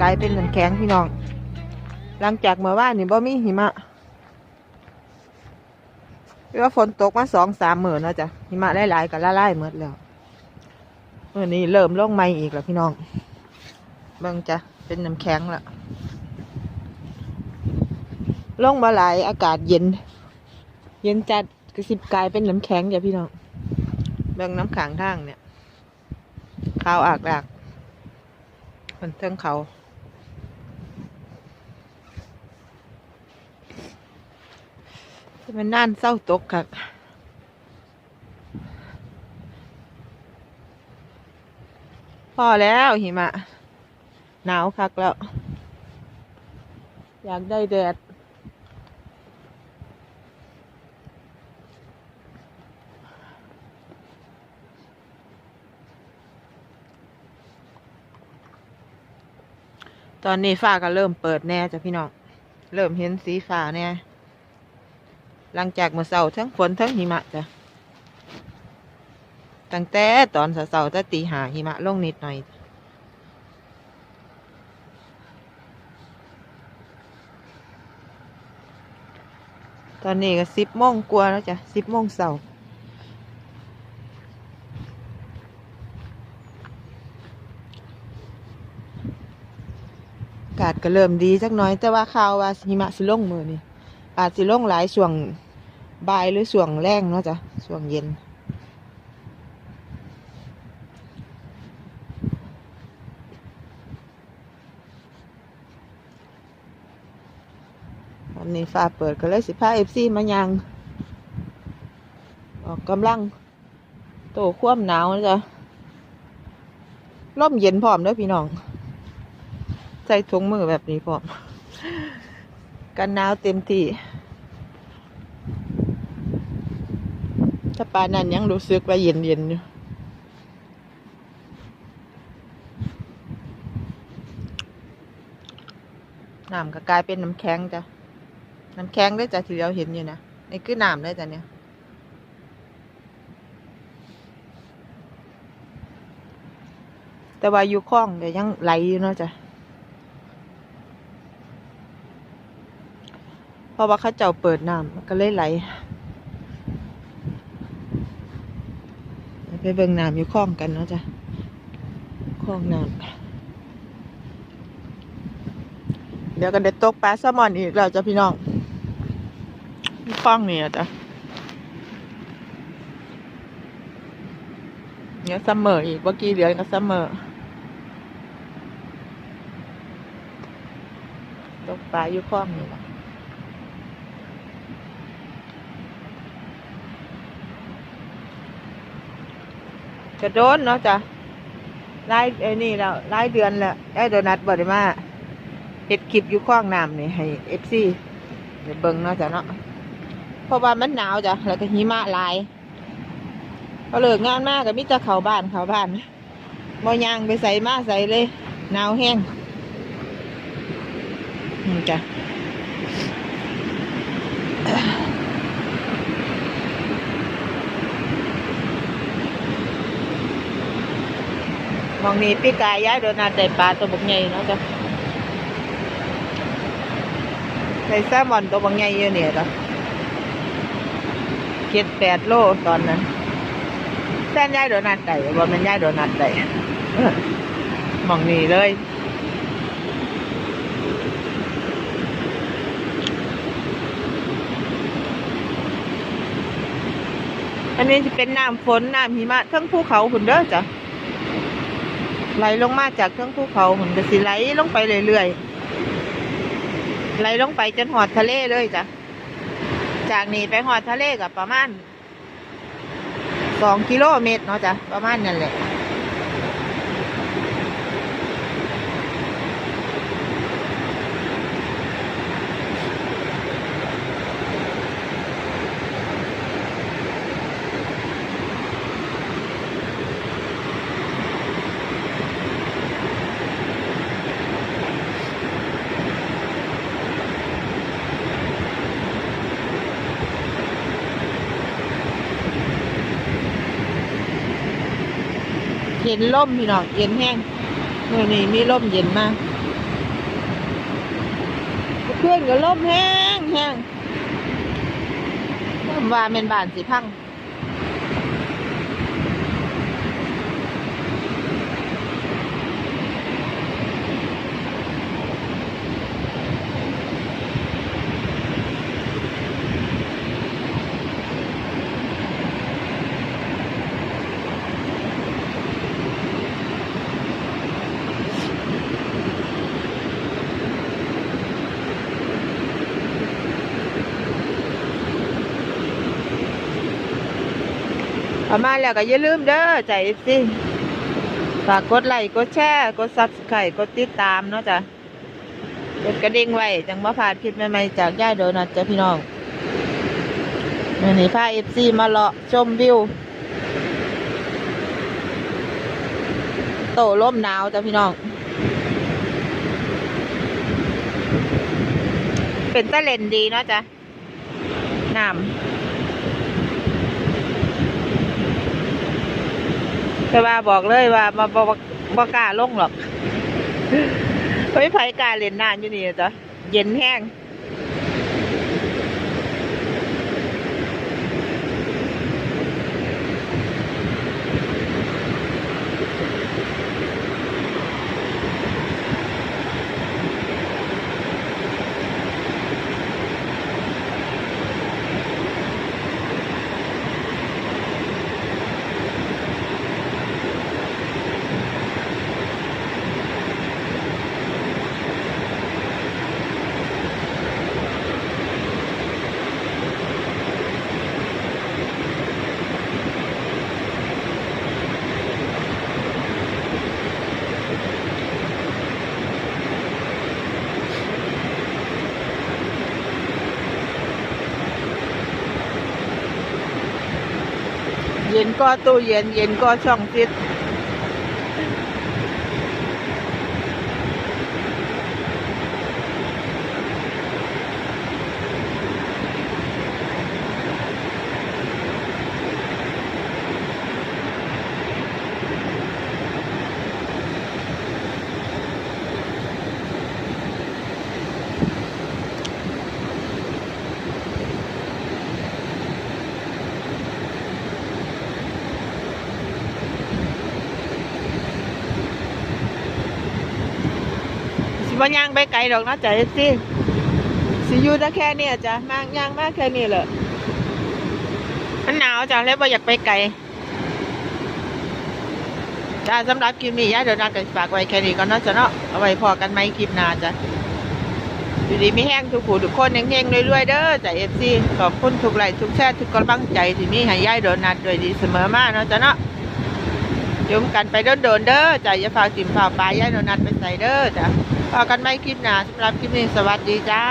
กลายเป็นน้ำแข็งพี่น้อง หลังจากเมื่อวานนี่บ่มีหิมะเพรียกว่าฝนตกมาสองสามหมื่นแล้วจ้ะหิมะหลายๆก็ละลายหมดแล้วเมื่อนี้เริ่มลงใหม่อีกแล้วพี่น้องเบิ่งจ้ะเป็นน้ำแข็งละลงมาหลายอากาศเย็น เย็นจัดกระสิบกลายเป็นน้ำแข็งจ้ะพี่น้องเบิ่งน้ำขังทางเนี่ยขาวอากลากมันเทิงเขา มันน่านเศร้าตกค่ะพอแล้วหิมะ หนาวคักแล้ว อยากได้แดดตอนนี้ฟ้าก็เริ่มเปิดแน่จ้ะพี่น้อง เริ่มเห็นสีฟ้าแน่ หลังจากเมื่อเสาร์ทั้งฝนทั้งหิมะจ้ะตั้งแต่ตอนเสาร์จะตีหาหิมะลงนิดหน่อย ตอนนี้ก็สิบโมงกว่าแล้วจ้ะสิบโมงเสาร์อากาศก็เริ่มดีสักน้อย แต่ว่าข่าวว่าหิมะสิลงมือนี่ อาจสิลงหลายช่วงบ่ายหรือช่วงแรงเนาะจ้ะช่วงเย็น วันนี้ฟ้าเปิดก็เลยสิพาเอฟซีมายัง ออกกำลัง โตความหนาวนะจ๊ะร่มเย็นพร้อมเด้อพี่น้อง ใส่ถุงมือแบบนี้พร้อม กันหนาวเต็มที่ ถ้า ปานนั้นยังรู้สึกว่าเย็นเย็นอยู่น้ำก็กลายเป็นน้ำแข็งจ้ะ น้ำแข็งได้จ้ะที่เราเห็นอยู่นะนี่คือน้ำได้จ้ะเนี่ยแต่ว่าอยู่คลองเดี๋ยวยังไหลอยู่เนาะจ้ะเพราะว่าเขาเจ้าเปิดน้ำมันก็เลยไหล ไปเบิ่งน้ำอยู่คลองกันเนาะจ้ะคลองน้ำเดี๋ยวกันเด็ดตกปลาแซลมอนอีกแล้วจ้ะพี่น้องคลองนี่จ้ะเดี๋ยวซัมเมอร์อีกเมื่อกี้เดือก็ซัมเมอร์ตกปลาอยู่คลองนี่ละ กระโดนเนาะจ้ะไล่ไอ้นี่แล้วไล่เดือนแล้วได้โดนัทบอดมาเห็ดคลิปอยู่ข้างน้ำนี่ให้เอฟซีเดี๋ยวเบิ่งเนาะจ้ะเนาะเพราะว่ามันหนาวจ้ะแล้วก็หิมะลายก็เลิกงานมากก็มิจะเขาบ้านเขาบ้านบ่ยางไปใส่มาใส่เลยหนาวแห้งนี่จ้ะ มองนี้พี่กายย้ายโดนัทได้ปลาตัวบกใหญ่เนาะจ้ะได้แซมอนตัวบักใหญ่อยู่เนี่ยจ้ะเจ็ดแปดโลตอนนั้นแซนย้ายโดนัทได้บ่แมันย้ายโดนัทได้มองนี้เลยอันนี้จะเป็นน้ำฝนน้ำหิมะทั้งภูเขาหุ่นเด้อจ้ะ ไหลลงมาจากเครื่องภูเขาเหมือนจะสิไหลลงไปเรื่อยๆไหลลงไปจนหอดทะเลเลยจ้ะจากนี้ไปหอดทะเลกับประมาณสองกิโลเมตรเนาะจ้ะประมาณนั่นแหละ เย็นล่มพี่น้องเย็นแห้งเมื่อนี้มีลมเย็นมากเพื่อนก็ลมแห้งแห้งว่าเป็นบานสิพัง ประมาแล้วก็อย่าลืมเด้อใจสิฝากกดไลค์กดแชร์กดซับสไครต์กดติดตามเนาะจ้ะกดกระดิ่งไว้จังบ่พลาดคลิปใหม่ๆจากย่าโดนัทจ้ะพี่น้องวันนี้พาเอฟซีมาเลาะชมวิวโตร่มหนาวจ้ะพี่น้อง เป็นตะเลนดีเนาะจ้ะน้ำ แต่ว่าบอกเลยว่ามาบบอกล้าลงหรอกไม่ไผกล้าเล่นน้ำอยู่นี่จ้ะเย็นแห้ง เย็นก็ตู้เย็น เย็นก็ช่องฟิตสิ บ่ย่างไปไกลดอกนะจ้ะสิสิอยู่แต่แค่เนี้จ้ะมากย่างมากแค่นี้แหละมันหนาวจ้ะเลยบ่อยากไปไกลจ้าสำหรับคลิปนี้ย่าเดี๋ยวนัดกันฝากไว้แค่นี้ก่อนนาะจ้ะเนาะเอาไว้พอกันไหมคลิปหน้าจ้ะอยู่ดีไม่แห้งทุกผู้ทุกคนเฮงๆรวยๆเด้อจ้ะเอฟซีขอบคุณทุกไลค์ทุกแชร์ทุกกำลังใจที่มีให้ย่าเดี๋ยวนัดด้วยดีเสมอมาเนาะจ้ะเนาะยมกันไปโดนๆเด้อจ้ะอย่าฝากติ่มฝากปลายย่ายโดนัทไปใส่เด้อจ้ะ พอกันไม่คลิปหนาสำหรับคลิปนี้สวัสดีจ้า